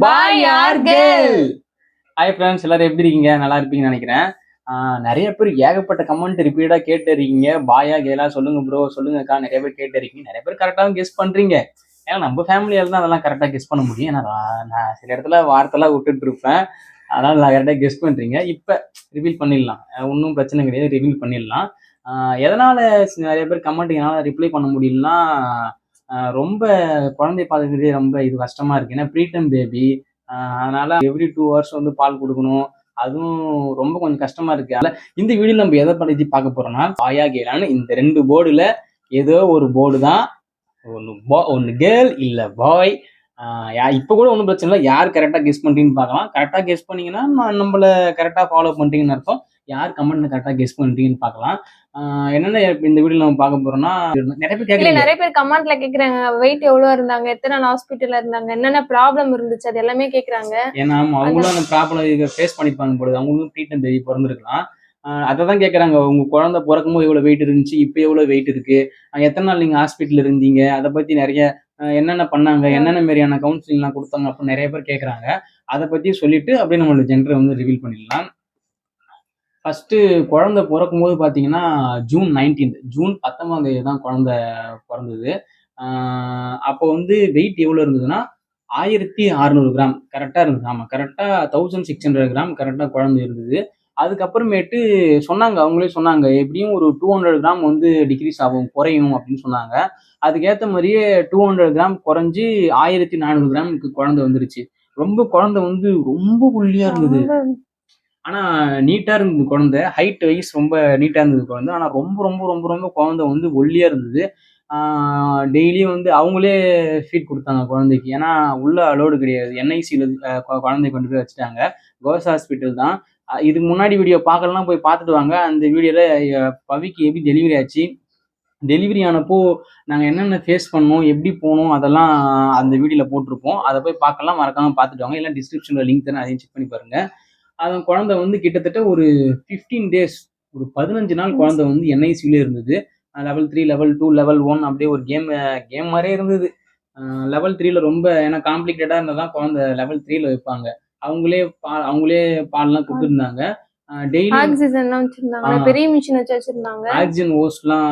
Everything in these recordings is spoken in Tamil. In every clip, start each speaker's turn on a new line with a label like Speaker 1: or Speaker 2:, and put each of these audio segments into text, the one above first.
Speaker 1: பாய் யார் கேர்ள் ஹாய் ஃப்ரெண்ட்ஸ் எல்லாரும் எப்படி இருக்கீங்க? நல்லா இருப்பீங்கன்னு நினைக்கிறேன். நிறைய பேர் ஏகப்பட்ட கமெண்ட் ரிப்பீட்டா கேட்டு இருக்கீங்க பாயா கேலா சொல்லுங்க ப்ரோ சொல்லுங்கக்கா நிறைய பேர் கேட்டு இருக்கீங்க நிறைய பேர் கரெக்டாகவும் கெஸ் பண்றீங்க. ஏன்னா நம்ம ஃபேமிலியால தான் அதெல்லாம் கரெக்டாக கெஸ் பண்ண முடியும். ஏன்னா நான் நான் சில இடத்துல வார்த்தைலாம் விட்டுட்டு இருப்பேன். அதனால நான் கரெக்டாக கெஸ் பண்றீங்க. இப்போ ரிவீல் பண்ணிடலாம். ஒன்றும் பிரச்சனை கிடையாது. ரிவீல் பண்ணிடலாம். எதனால நிறைய பேர் கமெண்ட் என்னால் ரிப்ளை பண்ண முடியலன்னா ரொம்ப குழந்தை பார்த்துக்கிறதே ரொம்ப இது கஷ்டமா இருக்கு. ஏன்னா பேபி அதனால எவ்ரி டூ ஹவர்ஸ் வந்து பால் கொடுக்கணும். அதுவும் ரொம்ப கொஞ்சம் கஷ்டமா இருக்கு. அதனால இந்த வீடியோ நம்ம எதை பற்றி பார்க்க போறோம்னா பாயா கேலான்னு இந்த ரெண்டு போர்டுல ஏதோ ஒரு போர்டு தான். ஒன்று பா ஒன்று கேர்ள் இல்லை பாய் இப்போ கூட ஒன்றும் பிரச்சனை இல்லை. யார் கரெக்டாக கெஸ் பண்ணுறீங்கன்னு பார்க்கலாம். கரெக்டாக கெஸ் பண்ணீங்கன்னா நான் நம்மள கரெக்டாக ஃபாலோ பண்ணுறீங்கன்னு அர்த்தம். யார் கமெண்ட் கரெக்டாக கெஸ் பண்ணுறீங்கன்னு பார்க்கலாம். என்னென்ன இந்த வீடியோவில் நம்ம பார்க்க போறோம்னா நிறைய பேர் கேட்குறீங்க
Speaker 2: நிறைய பேர் கமெண்ட்ல கேக்குறாங்க வெயிட் எவ்வளவு இருந்தாங்க எத்தனை நாள் ஹாஸ்பிட்டல்ல இருந்தாங்க என்னென்ன ப்ராப்ளம் இருந்துச்சு அது எல்லாமே கேக்குறாங்க.
Speaker 1: ஏன்னா அவங்களும் அந்த ப்ராப்ளம் இதை ஃபேஸ் பண்ணிப்பாங்க பொழுது அவங்களும் ட்ரீட்மெண்ட் பேபி பிறந்திருக்கலாம். அதை தான் கேட்குறாங்க உங்க குழந்தை பிறக்கும் போது எவ்வளோ வெயிட் இருந்துச்சு இப்போ எவ்வளோ வெயிட் இருக்கு எத்தனை நாள் நீங்கள் ஹாஸ்பிட்டல் இருந்தீங்க அதை பற்றி நிறைய என்னென்ன பண்ணாங்க என்னென்ன மாதிரியான கவுன்சிலிங்லாம் கொடுத்தாங்க அப்படின்னு நிறைய பேர் கேட்குறாங்க அதை பற்றி சொல்லிட்டு அப்படியே நம்மளோட ஜென்டரை வந்து ரிவீல் பண்ணிடலாம். ஃபஸ்ட்டு குழந்தை பிறக்கும் போது பார்த்தீங்கன்னா ஜூன் நைன்டீன்த் ஜூன் பத்தொம்பதாம் தேதி தான் குழந்தை பிறந்தது. அப்போ வந்து வெயிட் எவ்வளோ இருந்ததுன்னா ஆயிரத்தி அறநூறு கிராம். கரெக்டாக இருந்தது. ஆமாம் கரெக்டாக தௌசண்ட் சிக்ஸ் ஹண்ட்ரட் கிராம் கரெக்டாக குழந்தை இருந்தது. அதுக்கப்புறமேட்டு சொன்னாங்க அவங்களே சொன்னாங்க எப்படியும் ஒரு டூ ஹண்ட்ரட் கிராம் வந்து டிக்ரீஸ் ஆகும் குறையும் அப்படின்னு சொன்னாங்க. அதுக்கேற்ற மாதிரியே டூ ஹண்ட்ரட் கிராம் குறைஞ்சி ஆயிரத்தி நானூறு கிராமுக்கு குழந்தை வந்துருச்சு. ரொம்ப குழந்தை வந்து ரொம்ப புள்ளியாக இருந்தது. ஆனால் நீட்டாக இருந்தது குழந்தை. ஹைட் வைஸ் ரொம்ப நீட்டாக இருந்தது குழந்தை. ஆனால் ரொம்ப ரொம்ப ரொம்ப ரொம்ப குழந்தை வந்து ஒல்லியாக இருந்தது. டெய்லியும் வந்து அவங்களே ஃபீட் கொடுத்தாங்க குழந்தைக்கு. ஏன்னா உள்ள அலோடு கிடையாது. என்ஐசியில் குழந்தை கொண்டு போய் வச்சுட்டாங்க. கவர்ஸ் ஹாஸ்பிட்டல் தான். இதுக்கு முன்னாடி வீடியோ பார்க்கலாம் போய் பார்த்துட்டு வாங்க. அந்த வீடியோவில் பவிக்கு எப்படி டெலிவரி ஆச்சு? டெலிவரி ஆனப்போ நாங்கள் என்னென்ன ஃபேஸ் பண்ணோம்? எப்படி போனோம்? அதெல்லாம் அந்த வீடியோவில் போட்டிருப்போம். அதை போய் பார்க்கலாம். மறக்காமல் பார்த்துட்டு வாங்க. இல்லை டிஸ்கிரிப்ஷனில் லிங்க் தானே அதையும் செக் பண்ணி பாருங்கள் அது குழந்தை வந்து கிட்டத்தட்ட ஒரு ஃபிஃப்டீன் டேஸ் ஒரு பதினஞ்சு நாள் குழந்தை வந்து என்ஐசியூலே இருந்தது. Level three level two level one அப்படியே ஒரு கேம் கேம் மாதிரியே இருந்தது. லெவல் த்ரீல ரொம்ப ஏன்னா காம்ப்ளிகேட்டடாக இருந்தால் குழந்தை லெவல் த்ரீல வைப்பாங்க. அவங்களே பால் அவங்களே பால்லாம் கொடுத்துருந்தாங்க டெய்லி
Speaker 2: ஆக்சிஜன் எல்லாம் வச்சிருந்தாங்க.
Speaker 1: ஆ.
Speaker 2: பெரிய மிஷின் வச்சு வச்சிருந்தாங்க.
Speaker 1: ஆக்சிஜன் ஓஸ்ட்லாம்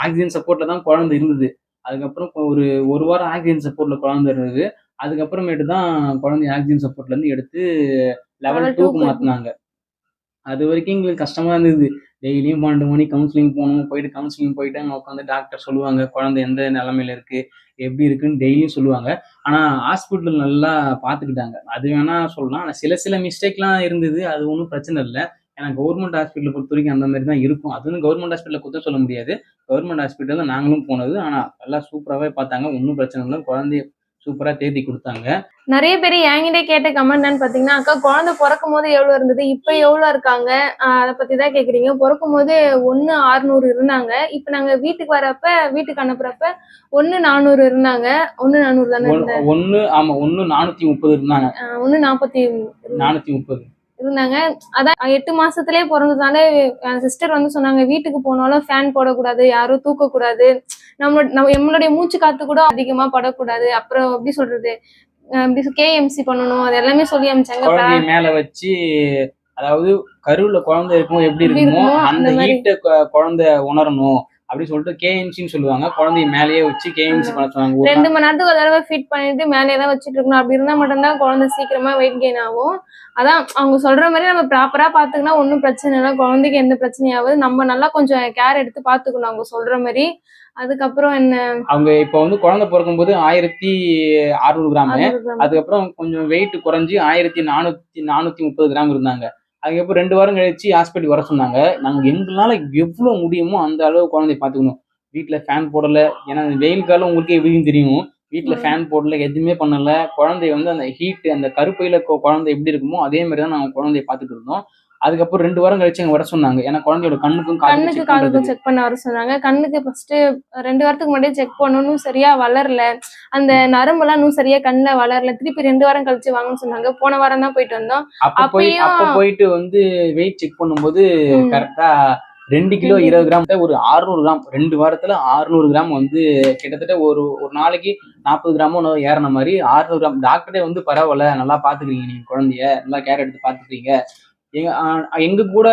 Speaker 1: ஆக்சிஜன் சப்போர்ட்ல தான் குழந்தை இருந்தது. அதுக்கப்புறம் ஒரு ஒரு வாரம் ஆக்சிஜன் சப்போர்ட்ல குழந்தை இருந்தது. அதுக்கப்புறமேட்டு தான் குழந்தை ஆக்சிஜன் சப்போர்ட்ல இருந்து எடுத்து லெவல் டூக்கு மாத்தினாங்க. அது வரைக்கும் எங்களுக்கு கஷ்டமா இருந்தது. டெய்லியும் பன்னெண்டு மணி கவுன்சிலிங் போகணும் போயிட்டு கவுன்சிலிங் போயிட்டு அங்கே உட்காந்து டாக்டர் சொல்லுவாங்க குழந்தை எந்த நிலமையில இருக்கு எப்படி இருக்குன்னு டெய்லியும் சொல்லுவாங்க. ஆனா ஹாஸ்பிட்டல் நல்லா பார்த்துக்கிட்டாங்க அது வேணா சொல்லலாம். ஆனா சில சில மிஸ்டேக்லாம் இருந்தது. அது ஒன்றும் பிரச்சனை இல்லை. ஏன்னா கவர்மெண்ட் ஹாஸ்பிட்டலை பொறுத்த வரைக்கும் அந்த மாதிரி தான் இருக்கும். அதுவும் கவர்மெண்ட் ஹாஸ்பிட்டலில் குத்த சொல்ல முடியாது. கவர்மெண்ட் ஹாஸ்பிட்டலில் நாங்களும் போனது. ஆனால் நல்லா சூப்பராகவே பார்த்தாங்க. ஒன்றும் பிரச்சனை இல்லை. குழந்தைய சூப்பராக தேத்தி கொடுத்தாங்க.
Speaker 2: நிறைய பேர் என்கிட்ட கேட்ட கமெண்ட் பாத்தீங்கன்னா அக்கா குழந்தை பிறக்கும் போது எவ்வளவு இருந்தது? இப்ப எவ்வளவு இருக்காங்க? அதை பத்தி தான் கேக்குறீங்க. பிறக்கும் போது ஒண்ணு அறுநூறு இருந்தாங்க. இப்ப நாங்க வீட்டுக்கு வரப்ப வீட்டுக்கு அனுப்புறப்ப ஒண்ணு நானூறு இருந்தாங்க. ஒண்ணு நானூறு தானே இருந்தாங்க.
Speaker 1: ஒன்று ஆமாம் ஒன்று நானூற்றி முப்பது இருந்தாங்க.
Speaker 2: ஒண்ணு நாற்பத்தி
Speaker 1: நானூற்றி முப்பது.
Speaker 2: இருந்தாங்க. அதான் எட்டு மாசத்துலயே பிறந்ததுனால சிஸ்டர் வந்து சொன்னாங்க வீட்டுக்கு போனாலும் ஃபேன் போடக்கூடாது யாரும் தூக்கக்கூடாது. நம்மளோட நம்ம நம்மளுடைய மூச்சு காத்து கூட அதிகமா படக்கூடாது. அப்புறம் எப்படி சொல்றது? கேஎம்சி பண்ணணும் அது எல்லாமே சொல்லி அமிச்சாங்க
Speaker 1: மேலே வச்சு அதாவது கருவில் குழந்தை இருக்கும்போது எப்படி இருக்குமோ
Speaker 2: இருக்குமோ,
Speaker 1: அந்த. ஹீட்டை குழந்தை உணரணும். அப்படின்னு சொல்லிட்டு கேஎம்சின்னு சொல்லுவாங்க. குழந்தைய மேலேயே வச்சு கேஎம்சி ஒரு
Speaker 2: ரெண்டு மணி நேரத்துக்கு ஒரு தடவை ஃபீட் பண்ணிட்டு மேலே தான் வச்சுட்டு இருக்கணும். அப்படி இருந்தா மட்டும்தான் குழந்தை சீக்கிரமா வெயிட் கெயின் ஆகும். அதான் அவங்க சொல்ற மாதிரி நம்ம ப்ராப்பரா பாத்துக்கினா ஒன்றும் பிரச்சனை இல்லை. குழந்தைக்கு எந்த பிரச்சனையாவது நம்ம நல்லா கொஞ்சம் கேர் எடுத்து பாத்துக்கணும் அவங்க சொல்ற மாதிரி. அதுக்கப்புறம் என்ன?
Speaker 1: அவங்க இப்போ வந்து குழந்தை பிறக்கும்போது ஆயிரத்தி அறுநூறு கிராம்.
Speaker 2: அது
Speaker 1: அதுக்கப்புறம் கொஞ்சம் வெயிட் குறைஞ்சி ஆயிரத்தி நானூத்தி நானூத்தி முப்பது கிராம் இருந்தாங்க. அதுக்கப்புறம் ரெண்டு வாரம் கழிச்சு ஹாஸ்பிட்டல் வர சொன்னாங்க. நாங்க எங்களால எவ்வளவு முடியுமோ அந்த அளவு குழந்தைய பாத்துக்கணும் வீட்டுல ஃபேன் போடல. ஏன்னா வெயில் காலம் உங்களுக்கு எப்படின்னு தெரியும். வீட்டுல. ஃபேன் போடல எதுவுமே பண்ணல. குழந்தைய வந்து அந்த ஹீட் அந்த கருப்பையில குழந்தை எப்படி இருக்குமோ அதே மாதிரி தான் நாங்க குழந்தைய பாத்துட்டு இருந்தோம். அதுக்கப்புறம் ரெண்டு வாரம் கழிச்சு அங்க வர சொன்னாங்க. ஏன்னா குழந்தையோட கண்ணுக்கும்
Speaker 2: கண்ணுக்கு காதுக்கும். செக் பண்ண வர சொன்னாங்க. கண்ணுக்கு ஃபர்ஸ்ட் ரெண்டு வாரத்துக்கு முன்னாடியே செக் பண்ணணும் சரியா வளரல. அந்த நரம்பெல்லாம் இன்னும் சரியா கண்ணுல வளரல. திருப்பி ரெண்டு வாரம் கழிச்சு வாங்கன்னு சொன்னாங்க. போன வாரம் தான் போயிட்டு வந்தோம்.
Speaker 1: அப்ப போய்
Speaker 2: அப்பயும்
Speaker 1: அப்ப போயிட்டு வந்து வெயிட் செக் பண்ணும்போது. கரெக்டா ரெண்டு கிலோ இருபது கிராம் ஒரு 600 கிராம் ரெண்டு வாரத்துல 600 கிராம் வந்து கிட்டத்தட்ட ஒரு ஒரு நாளைக்கு நாற்பது கிராமோ ஏறின மாதிரி 600 கிராம். டாக்டரே வந்து பரவாயில்ல நல்லா பாத்துக்கிறீங்க நீங்க குழந்தைய. நல்லா கேர் எடுத்து பாத்துக்கிறீங்க. எங்க எங்க கூட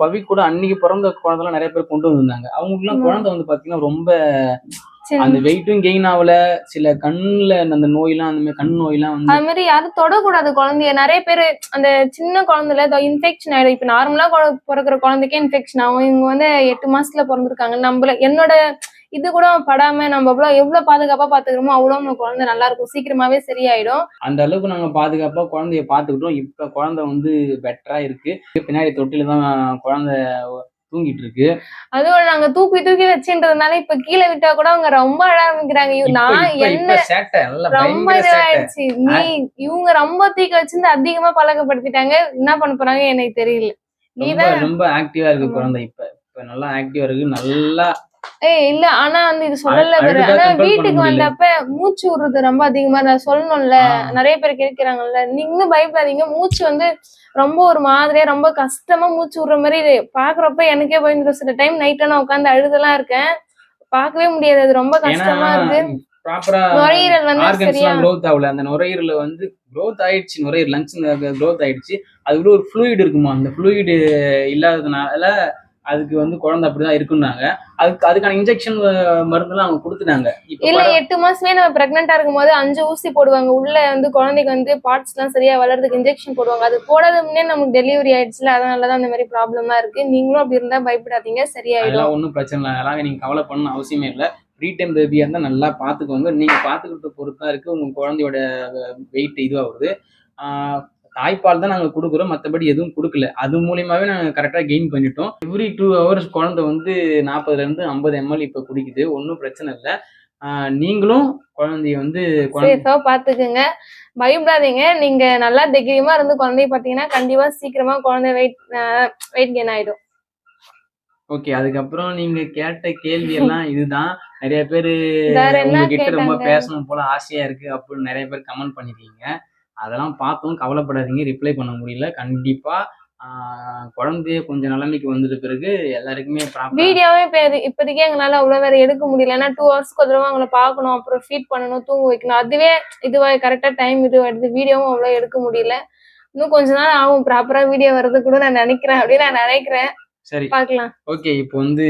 Speaker 1: பவிக் கூட அன்னைக்கு பிறந்த குழந்தைலாம் நிறைய பேர் கொண்டு வந்திருந்தாங்க. அவங்களுக்குலாம். குழந்தை வந்து பாத்தீங்கன்னா ரொம்ப. அந்த வெயிட்டும் கெயின் ஆகல. சில கண்ணுல அந்த நோயெல்லாம் அந்த மாதிரி கண் நோயெல்லாம் வந்து
Speaker 2: அது மாதிரி யாரும் தொடக்கூடாது குழந்தைய. நிறைய பேர் அந்த சின்ன குழந்தைல இன்ஃபெக்ஷன் ஆயிடும். இப்ப நார்மலா பிறக்கிற குழந்தைக்கே இன்ஃபெக்ஷன் ஆகும். இவங்க வந்து எட்டு மாசத்துல பிறந்திருக்காங்க. நம்மள என்னோட இது கூட படாம நம்ம எவ்வளவு எவ்வளவு பாதுகாப்பா பாத்துக்கிறோமோ அவ்வளவு நம்ம குழந்தை நல்லா இருக்கும். சீக்கிரமாவே சரியாயிடும்.
Speaker 1: அந்த அளவுக்கு நாங்க பாதுகாப்பா குழந்தைய பாத்துக்கிட்டோம். இப்ப குழந்தை வந்து பெட்டரா இருக்கு. பின்னாடி தொட்டில தான் குழந்தை தூங்கிட்டு இருக்கு
Speaker 2: அதுவும் நாங்க தூக்கி தூக்கி வச்சுன்றதுனால இப்ப கீழே விட்டா கூட அவங்க ரொம்ப ஆரம்பிக்கிறாங்க. நான் என்ன ரொம்ப இதுவாயிடுச்சு நீ இவங்க ரொம்ப தூக்கி வச்சிருந்து அதிகமா பழக்கப்படுத்திட்டாங்க. என்ன பண்ண போறாங்க எனக்கு தெரியல.
Speaker 1: ரொம்ப
Speaker 2: நீதான்
Speaker 1: ரொம்ப ஆக்டிவா இருக்கு. குழந்தை இப்ப. இப்ப நல்லா ஆக்டிவா இருக்கு. நல்லா
Speaker 2: ஏய் இல்ல ஆனா வந்து இது சொல்லல பாரு. ஆனா வீட்டுக்கு. வந்தப்ப மூச்சு விடுறது ரொம்ப அதிகமா நான் சொல்லணும்ல. நிறைய பேர் கேட்கிறாங்கல்ல நீங்களும் பயப்படாதீங்க. மூச்சு வந்து ரொம்ப ஒரு மாதிரியா ரொம்ப கஷ்டமா மூச்சு விடுற மாதிரி இது பாக்குறப்ப எனக்கே பயந்துரும். சில டைம் நைட்டா நான் உட்காந்து அழுதெல்லாம் இருக்கேன். பார்க்கவே முடியாது. அது ரொம்ப கஷ்டமா இருக்கு. நுரையீரல் வந்து சரியா
Speaker 1: growth ஆகல. அந்த நுரையீரல வந்து growth ஆயிடுச்சு. நுரையீரல் லங்ஸ் growth ஆயிடுச்சு. அதுக்குள்ள ஒரு ஃப்ளூயிட் இருக்குமா? அந்த ஃப்ளூயிட் இல்லாததுனால அதுக்கு வந்து குழந்தை அப்படிதான் இருக்குன்னாங்க. அதுக்கு அதுக்கான இன்ஜெக்ஷன் மருந்துலாம் அவங்க கொடுத்துட்டாங்க.
Speaker 2: இல்ல எட்டு மாசமே நம்ம பிரெக்னெண்டா இருக்கும்போது அஞ்சு ஊசி போடுவாங்க. உள்ள வந்து குழந்தைக்கு வந்து பார்ட்ஸ் எல்லாம் சரியா வளர்றதுக்கு இன்ஜெக்ஷன் போடுவாங்க. அது போடாத முன்னே நமக்கு டெலிவரி ஆயிடுச்சுல அதனாலதான் அந்த மாதிரி ப்ராப்ளம்லாம் இருக்கு. நீங்களும் அப்படி இருந்தா பயப்படாதீங்க சரியாயிடும்.
Speaker 1: ஒன்றும் பிரச்சனை இல்லை. அதெல்லாம் நீங்க கவலை பண்ண அவசியமே இல்லை. ஃப்ரீ டைம் பேபியா இருந்தா நல்லா பாத்துக்கோங்க. நீங்க பாத்துக்கிட்ட பொறுத்து தான் இருக்கு. உங்க குழந்தையோட வெயிட் இதுவாகுது. ஆஹ் தாய்ப்பால் தான் நாங்கள் கொடுக்குறோம். மற்றபடி எதுவும் கொடுக்கல. அது மூலியமாவே நாங்கள் கரெக்டாக கெயின் பண்ணிட்டோம். எவ்ரி டூ ஹவர்ஸ் குழந்தை வந்து நாற்பதுல இருந்து ஐம்பது எம்எல் இப்போ குடிக்குது. ஒன்றும் பிரச்சனை இல்லை. நீங்களும் குழந்தைய வந்து
Speaker 2: சேஃபா பாத்துக்குங்க. பயப்படாதீங்க. நீங்க நல்லா தைரியமா இருந்து குழந்தைய பாத்தீங்கன்னா கண்டிப்பா சீக்கிரமா குழந்தை வெயிட் வெயிட் கெயின் ஆயிடும்.
Speaker 1: ஓகே அதுக்கப்புறம் நீங்க கேட்ட கேள்வி எல்லாம் இதுதான். நிறைய பேர் உங்ககிட்ட ரொம்ப? பேசணும் போல ஆசையா இருக்கு. அப்படின்னு நிறைய பேர் கமெண்ட் பண்ணிருக்கீங்க அதெல்லாம் பார்த்தோம் கவலைப்படாதீங்க ரிப்ளை பண்ண முடியல. கண்டிப்பா ஆஹ், குழந்தைய கொஞ்சம் நிலைமைக்கு வந்துட்ட பிறகு எல்லாருக்குமே
Speaker 2: வீடியோவே இப்ப இப்போதைக்கு எங்களால அவ்வளவு வேற எடுக்க முடியல. ஏன்னா டூ ஹவர்ஸ்க்கு ஒரு தடவை அவங்கள பார்க்கணும் அப்புறம் ஃபீட் பண்ணணும் தூங்க வைக்கணும். அதுவே இதுவா கரெக்டா டைம் இதுவாயிடுது வீடியோவும் அவ்வளவு எடுக்க முடியல. இன்னும் கொஞ்ச நாள் ஆகும் ப்ராப்பரா வீடியோ வர்றது கூட நான் நினைக்கிறேன் அப்படின்னு நான் நினைக்கிறேன்.
Speaker 1: சரி.
Speaker 2: பார்க்கலாம்.
Speaker 1: ஓகே இப்போ வந்து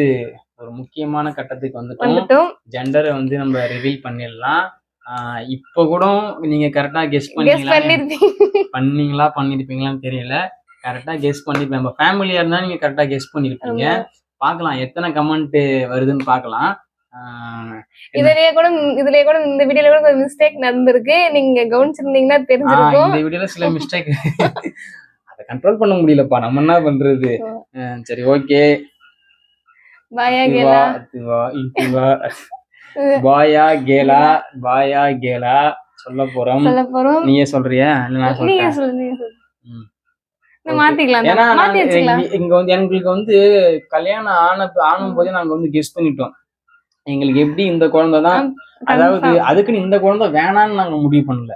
Speaker 1: ஒரு முக்கியமான கட்டத்துக்கு வந்துட்டோம். ஜெண்டரை வந்து நம்ம ரிவீல் பண்ணிடலாம். இப்போ கூட நீங்க கரெக்டா கெஸ்
Speaker 2: பண்ணிருப்பீங்க
Speaker 1: பண்ணீங்களா பண்ணிருப்பீங்களான்னு தெரியல. கரெக்டா கெஸ் பண்ணிருப்பேன் நம்ம ஃபேமிலியா இருந்தா நீங்க கரெக்டா கெஸ் பண்ணிருப்பீங்க. பார்க்கலாம் எத்தனை கமெண்ட் வருதுன்னு பார்க்கலாம்.
Speaker 2: இதுலயே கூட இதுலயே கூட இந்த வீடியோல கூட ஒரு மிஸ்டேக் நடந்திருக்கு. நீங்க கவனிச்சிருந்தீங்கன்னா தெரிஞ்சிருக்கும்.
Speaker 1: இந்த வீடியோல சில மிஸ்டேக் அதை கண்ட்ரோல் பண்ண முடியலப்பா. நம்ம என்ன பண்றது? சரி ஓகே
Speaker 2: பாயா கேலா
Speaker 1: பாயா கேலா பாயா கேலா சொல்ல போறோம்.
Speaker 2: சொல்ல போறோம்.
Speaker 1: நீயே சொல்றியா? இல்ல நான் சொல்றேன்.
Speaker 2: நீங்க. மாத்தி
Speaker 1: நாங்க-
Speaker 2: வச்சுக்கலாம்
Speaker 1: இங்க- வந்து எங்களுக்கு வந்து கல்யாணம் ஆன ஆனும் போதே நாங்க வந்து கெஸ் பண்ணிட்டோம். எங்களுக்கு எப்படி இந்த குழந்தை தான் அதாவது. அதுக்குன்னு இந்த குழந்தை வேணான்னு நாங்க முடிவு பண்ணல.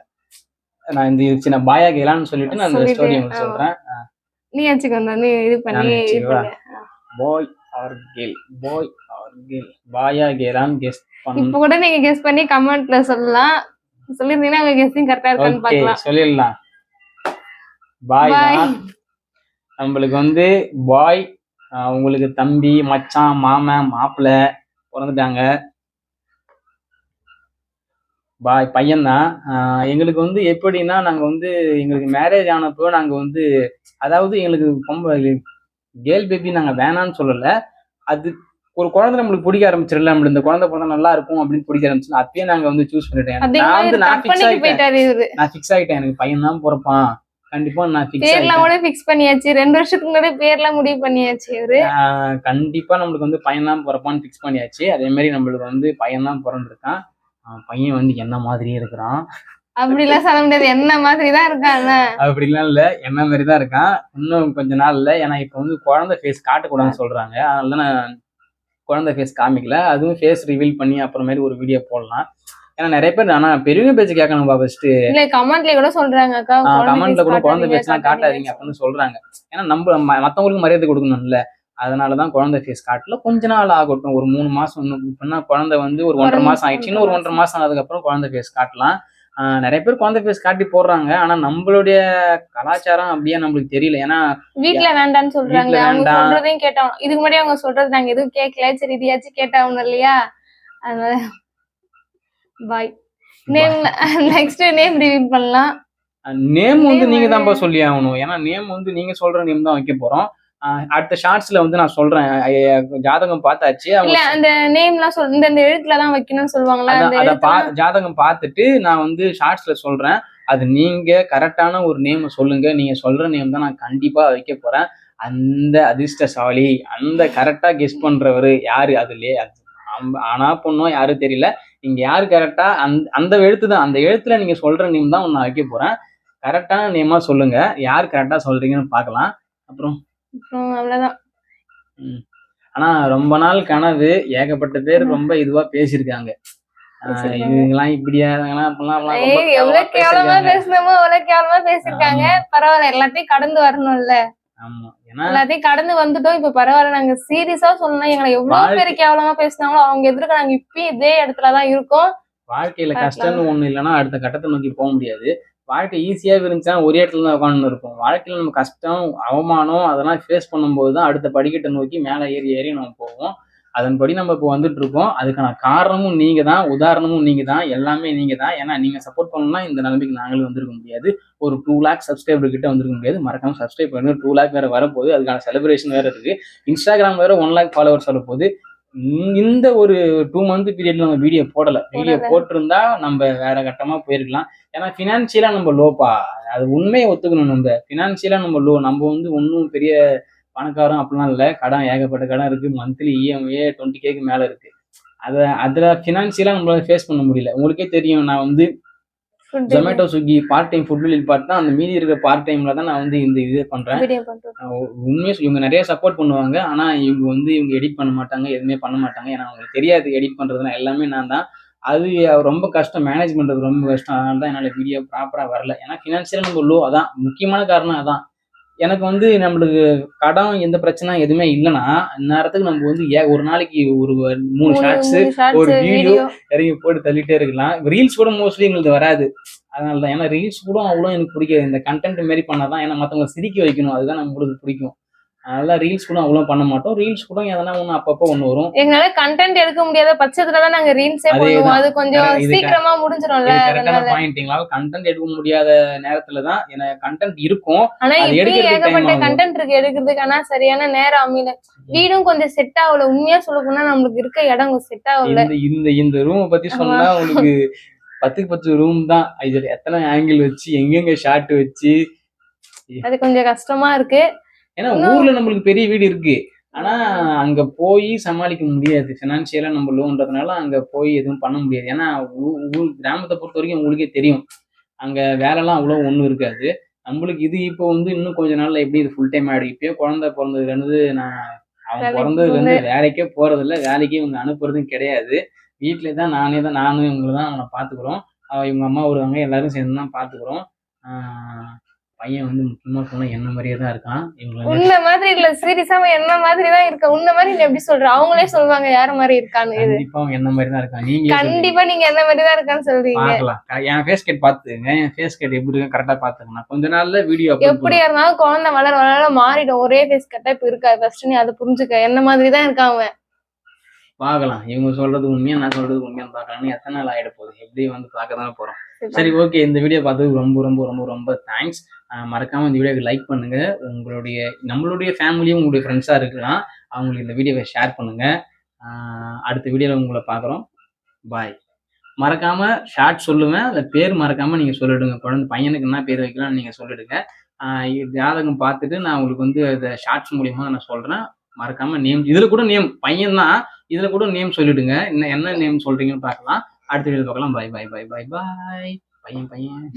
Speaker 1: நான் இந்த சின்ன பாயா கேலான்னு சொல்லிட்டு நான் இந்த ஸ்டோரி உங்களுக்கு. சொல்றேன்.
Speaker 2: நீ வச்சுக்கோ நீ இது பண்ணி
Speaker 1: boy or girl boy or girl பாயா கேலான்னு கெஸ் பண்ண
Speaker 2: இப்ப கூட நீங்க கெஸ் பண்ணி கமெண்ட்ல சொல்லலாம். சொல்லிருந்தீங்கன்னா உங்க கெஸ்டிங் கரெக்டா இருக்கான்னு பார்க்கலாம்.
Speaker 1: சொல்லிடலாம். பாய் நம்மளுக்கு வந்து பாய் உங்களுக்கு தம்பி மச்சான் மாமன் மாப்பிள்ளை பிறந்துட்டாங்க. பாய் பையன்தான் எங்களுக்கு வந்து எப்படின்னா நாங்க வந்து எங்களுக்கு மேரேஜ் ஆனப்போ நாங்க வந்து அதாவது எங்களுக்கு ரொம்ப கேர்ள் பேபி நாங்க வேணான்னு சொல்லல. அது ஒரு குழந்தை நம்மளுக்கு பிடிக்க ஆரம்பிச்சிடல நம்மளுக்கு இந்த குழந்தை பிறந்தா நல்லா இருக்கும் அப்படின்னு பிடிக்க ஆரம்பிச்சு அப்பயே நாங்க வந்து சூஸ் பண்ணிட்டேன் நான் வந்து நான் ஃபிக்ஸ்
Speaker 2: இவரு.
Speaker 1: நான் ஃபிக்ஸ் ஆயிட்டேன். எனக்கு பையன் தான் பிறப்பான். கண்டிப்பா நான் ஃபிக்ஸ்
Speaker 2: பேர்லாம் கூட ஃபிக்ஸ் பண்ணியாச்சு. ரெண்டு வருஷத்துக்கு முன்னாடி பேர்லாம் முடிவு பண்ணியாச்சு இவரு.
Speaker 1: கண்டிப்பா நம்மளுக்கு வந்து பையன் தான் பிறப்பான்னு ஃபிக்ஸ் பண்ணியாச்சு. அதே மாதிரி நம்மளுக்கு வந்து பையன் தான் பிறந்திருக்கான் பையன் வந்து என்ன மாதிரியே இருக்கிறான்.
Speaker 2: அப்படி எல்லாம் சொல்ல முடியாது. என்ன மாதிரி தான் இருக்காங்க
Speaker 1: அப்படிலாம் இல்ல. என்ன மாதிரி தான் இருக்கான். இன்னும் கொஞ்ச நாள் இல்ல ஏன்னா இப்போ வந்து குழந்தை ஃபேஸ் காட்டக்கூடாதுன்னு சொல்றாங்க. அதனால தான் நான் குழந்தை ஃபேஸ் காமிக்கல. அதுவும் ஃபேஸ் ரிவீல் பண்ணி அப்புறமேல ஒரு வீடியோ போடலாம். ஏன்னா நிறைய பேர் ஆனா பெரியவங்க பேச்சு கேட்கணும்பா ஃபர்ஸ்ட்
Speaker 2: இல்ல கமெண்ட்ல கூட சொல்றாங்க அக்கா.
Speaker 1: கமெண்ட்ல கூட குழந்தை பேச்செல்லாம் காட்டாதீங்க அப்படின்னு சொல்றாங்க. ஏன்னா நம்ம மத்தவங்களுக்கு மரியாதை கொடுக்கணும்ல. அதனால தான் குழந்தை ஃபேஸ் காட்டல. கொஞ்ச நாள் ஆகட்டும். ஒரு மூணு மாசம் இன்னும் இப்படின்னா குழந்தை வந்து ஒரு ஒன்றரை மாசம் ஆயிடுச்சு இன்னும் ஒரு ஒன்றரை மாசம் ஆனதுக்கப்புறம் குழந்தை ஃபேஸ் காட்டலாம். நிறைய பேர் குழந்தை ஃபேஸ் காட்டி போடுறாங்க. ஆனா நம்மளுடைய கலாச்சாரம் அப்படியே நம்மளுக்கு தெரியல. ஏன்னா
Speaker 2: வீட்ல வேண்டாம்னு சொல்றாங்க. அவங்க. சொல்றதையும் கேட்டோம் இதுக்கு முன்னாடி அவங்க சொல்றது நாங்க எதுவும் கேட்கல சரி இதையாச்சும் கேட்டாகணும் இல்லையா? அதனால boy name next name reveal பண்ணலாம்.
Speaker 1: நேம் வந்து நீங்க தான்ப்பா சொல்லி ஆகணும். ஏன்னா நேம் வந்து நீங்க சொல்ற நேம் தான் வைக்க போறோம். அடுத்த ஷார்ட்ஸ்ல வந்து நான் சொல்றேன். ஜாதகம் பார்த்தாச்சு.
Speaker 2: அந்த நேம் எல்லாம் சொல் இந்த எழுத்துல தான் வைக்கணும்னு சொல்லுவாங்களா?
Speaker 1: அத ஜாதகம் பார்த்துட்டு நான் வந்து ஷார்ட்ஸ்ல சொல்றேன். அது நீங்க கரெக்டான ஒரு நேம் சொல்லுங்க. நீங்க சொல்ற நேம் தான் நான் கண்டிப்பா வைக்க போறேன். அந்த அதிர்ஷ்டசாலி அந்த கரெக்டா கெஸ் பண்றவரு யாரு? அதுலயே ஆனா பொண்ணோ யாரும் தெரியல. நீங்க யாரு கரெக்டா அந்த அந்த எழுத்து தான். அந்த எழுத்துல நீங்க சொல்ற நேம் தான் நான் வைக்க போறேன். கரெக்டான நேமா சொல்லுங்க. யார் கரெக்டா சொல்றீங்கன்னு பார்க்கலாம். அப்புறம்
Speaker 2: அப்புறம் அவ்வளவுதான்.
Speaker 1: ஆனா ரொம்ப நாள் கனவு ஏகப்பட்ட பேர் ரொம்ப இதுவா பேசியிருக்காங்க. இவங்கெல்லாம் இப்படியா
Speaker 2: ஏய் எவ்வளவு கேவலமா. பேசணுமோ அவ்வளவு கேவலமா பேசிருக்காங்க பரவாயில்ல எல்லாத்தையும் கடந்து வரணும்ல. எல்லாத்தையும் கடந்து வந்துட்டோம். இப்ப பரவாயில்ல நாங்க சீரியஸா சொல்லணும் எங்களை எவ்வளவு பேர் கேவலமா பேசினாங்களோ அவங்க எதிர்க்க நாங்க இப்பயும் இதே இடத்துலதான் இருக்கோம்.
Speaker 1: வாழ்க்கையில. கஷ்டம்னு ஒண்ணு இல்லைன்னா அடுத்த கட்டத்தை நோக்கி போக முடியாது. வாழ்க்கை ஈஸியாகவே இருந்துச்சுன்னா ஒரே இடத்துல தான் உட்காந்து இருப்போம். வாழ்க்கையில் நம்ம கஷ்டம் அவமானம் அதெல்லாம் ஃபேஸ் பண்ணும்போது தான் அடுத்த படிக்கட்டை நோக்கி மேலே ஏறி ஏறி நம்ம போவோம். அதன்படி நம்ம இப்போ வந்துட்டு இருக்கோம். அதுக்கான காரணமும் நீங்கள் தான் உதாரணமும் நீங்கள் தான் எல்லாமே நீங்கள் தான். ஏன்னா நீங்கள் சப்போர்ட் பண்ணணும்னா இந்த நிலைமைக்கு நாங்களும் வந்திருக்க முடியாது. ஒரு டூ லேக் சப்ஸ்கிரைபர் கிட்ட வந்திருக்க முடியாது. மறக்காம சப்ஸ்கிரைப் பண்ணுங்க. டூ லேக் வேற வரப்போகுது. அதுக்கான செலிப்ரேஷன் வேற இருக்கு. இன்ஸ்டாகிராம் வேற ஒன் லேக் ஃபாலோவர்ஸ் வரப்போகுது. இந்த ஒரு டூ மந்த் பீரியட்ல நம்ம வீடியோ போடல. வீடியோ. போட்டிருந்தா நம்ம வேற கட்டமா போயிருக்கலாம். ஏன்னா ஃபினான்ஷியலா நம்ம லோப்பா அது உண்மையை ஒத்துக்கணும் நம்ம. ஃபினான்ஷியலா நம்ம லோ நம்ம வந்து ஒன்றும் பெரிய பணக்காரன் அப்படிலாம் இல்லை. கடன் ஏகப்பட்ட கடன் இருக்கு. மந்த்லி இஎம்ஐ டுவெண்ட்டி கேக்கு மேல இருக்கு. அதை அதுல ஃபினான்ஷியலா நம்மளால ஃபேஸ் பண்ண முடியல. உங்களுக்கே தெரியும் நான் வந்து Zomato Swiggy part time food delivery தான் அந்த மீதி இருக்கிற பார்ட் டைம்ல தான் நான் வந்து இந்த இது பண்றேன். உண்மையை இவங்க நிறைய சப்போர்ட் பண்ணுவாங்க. ஆனா இவங்க வந்து இவங்க எடிட் பண்ண மாட்டாங்க எதுவுமே பண்ண மாட்டாங்க. ஏன்னா அவங்களுக்கு தெரியாது எடிட் பண்றதுனா எல்லாமே நான் தான். அது ரொம்ப கஷ்டம். மேனேஜ் பண்றது ரொம்ப கஷ்டம். அதனால தான் என்னால வீடியோ ப்ராப்பரா வரல. ஏன்னா ஃபினான்ஷியல் நம்ம லோ அதான். முக்கியமான காரணம் அதான். எனக்கு வந்து நம்மளுக்கு கடன் எந்த பிரச்சனை எதுவுமே இல்லைன்னா நேரத்துக்கு நம்ம வந்து ஏ ஒரு நாளைக்கு ஒரு மூணு ஷார்ட்ஸ் ஒரு.
Speaker 2: வீடியோ
Speaker 1: இறங்கி போட்டு தள்ளிட்டே இருக்கலாம். ரீல்ஸ் கூட மோஸ்ட்லி எங்களுக்கு வராது. அதனால தான் ஏன்னா ரீல்ஸ் கூட அவ்வளோ எனக்கு பிடிக்காது. இந்த கண்டென்ட் மாரி பண்ணாதான் ஏன்னா மற்றவங்க சிரிக்க வைக்கணும். அதுதான் நம்மளுக்கு பிடிக்கும். அதனால ரீல்ஸ் கூட அவ்வளோ பண்ண மாட்டோம். ரீல்ஸ் கூட எதனா ஒன்று அப்பப்போ ஒன்று வரும்.
Speaker 2: எங்களால கண்டென்ட் எடுக்க முடியாத பட்சத்துல தான் நாங்க ரீல்ஸே. பண்ணுவோம் அது கொஞ்சம் சீக்கிரமா முடிஞ்சிடும்ல
Speaker 1: கரெக்டான
Speaker 2: அதனால
Speaker 1: பாயிண்ட்டுங்களா கண்டென்ட் எடுக்க முடியாத நேரத்துல தான் எனக்கு கண்டென்ட் இருக்கும்.
Speaker 2: ஆனா இப்பயும் ஏகப்பட்ட. கண்டென்ட் இருக்கு. எடுக்கிறதுக்கு ஆனா சரியான நேரம் அமையல. வீடும் கொஞ்சம் செட் ஆகல. உண்மையா சொல்ல போனா நம்மளுக்கு இருக்க இடம் செட் ஆகல.
Speaker 1: இந்த இந்த ரூமை பத்தி சொன்னா உங்களுக்கு பத்துக்கு பத்து ரூம் தான். இது எத்தனை ஆங்கிள் வச்சு எங்கெங்க ஷாட் வச்சு.
Speaker 2: அது கொஞ்சம் கஷ்டமா இருக்கு.
Speaker 1: ஏன்னா ஊர்ல நம்மளுக்கு பெரிய வீடு இருக்கு. ஆனா அங்க போய் சமாளிக்க முடியாது. ஃபினான்ஷியலா நம்ம லோன்றதுனால அங்க போய் எதுவும் பண்ண முடியாது. ஏன்னா ஊர் கிராமத்தை பொறுத்த வரைக்கும் உங்களுக்கே தெரியும். அங்க வேலைலாம் அவ்வளோ ஒன்றும் இருக்காது. நம்மளுக்கு இது இப்போ வந்து இன்னும் கொஞ்ச நாள்ல எப்படி இது ஃபுல் டைம் ஆயிடும். இப்பயே குழந்தை பிறந்ததுல இருந்து நான் அவன் பிறந்ததுல இருந்து வேலைக்கே போறதில்ல. வேலைக்கே இவங்க அனுப்புறதும் கிடையாது. வீட்டிலே தான் நானே தான் நானும் இவங்களை தான் அவனை பார்த்துக்குறோம். இவங்க அம்மா வருவாங்க எல்லாரும் சேர்ந்து தான் பார்த்துக்குறோம். ஆஹ் பையன் வந்து முக்கியமா சொன்னா என்ன மாதிரியே தான் இருக்கான் இவங்களை
Speaker 2: உன்ன மாதிரி இல்ல சீரியஸா என்ன மாதிரி தான் இருக்க உன்ன மாதிரி நீ எப்படி சொல்ற? அவங்களே சொல்லுவாங்க யார மாதிரி இருக்கான்னு? இது.
Speaker 1: கண்டிப்பா அவன் என்ன மாதிரி தான் இருக்கான் நீங்க
Speaker 2: கண்டிப்பா நீங்க என்ன மாதிரி தான் இருக்கான்னு சொல்றீங்க.
Speaker 1: பார்க்கலாம். என் ஃபேஸ் கட் பாத்துங்க என் ஃபேஸ் கட் எப்படி இருக்கு கரெக்டா பாத்துக்கணும் கொஞ்ச நாள்ல வீடியோ
Speaker 2: எப்படியா இருந்தாலும் குழந்தை வளர வளர மாறிடும். ஒரே ஃபேஸ் கட்டா இப்ப இருக்காது. ஃபர்ஸ்ட் நீ அதை புரிஞ்சுக்க. என்ன மாதிரி தான் இருக்கான் அவன்?
Speaker 1: பார்க்கலாம். இவங்க சொல்றது உண்மையா நான் சொல்றது உண்மையான்னு பார்க்கலாம்னு எத்தனை நாள் ஆயிட போகுது? எப்படி வந்து பார்க்க தானே போறோம். சரி ஓகே இந்த வீடியோ பார்த்ததுக்கு ரொம்ப ரொம்ப ரொம்ப ரொம்ப தேங்க்ஸ் மறக்காம இந்த வீடியோக்கு லைக் பண்ணுங்க. உங்களுடைய நம்மளுடைய ஃபேமிலியும் உங்களுடைய ஃப்ரெண்ட்ஸா இருக்கலாம். அவங்களுக்கு இந்த வீடியோவை ஷேர் பண்ணுங்க. ஆஹ் அடுத்த வீடியோவில் உங்களை பார்க்குறோம். பாய் மறக்காம ஷார்ட் சொல்லுவேன் அந்த பேர் மறக்காம நீங்க சொல்லிடுங்க. குழந்தை பையனுக்கு என்ன பேர் வைக்கலாம்னு நீங்க சொல்லிடுங்க. ஜாதகம் பார்த்துட்டு நான் உங்களுக்கு வந்து அதை ஷார்ட்ஸ் மூலியமா நான் சொல்றேன். மறக்காம நேம் இதுல கூட நேம் பையன் தான். இதுல கூட நேம் சொல்லிடுங்க. என்ன என்ன நேம் சொல்றீங்கன்னு பார்க்கலாம். அடுத்த வீடியோ பார்க்கலாம். பாய் பாய் பாய் பாய் பாய் பையன் பையன்.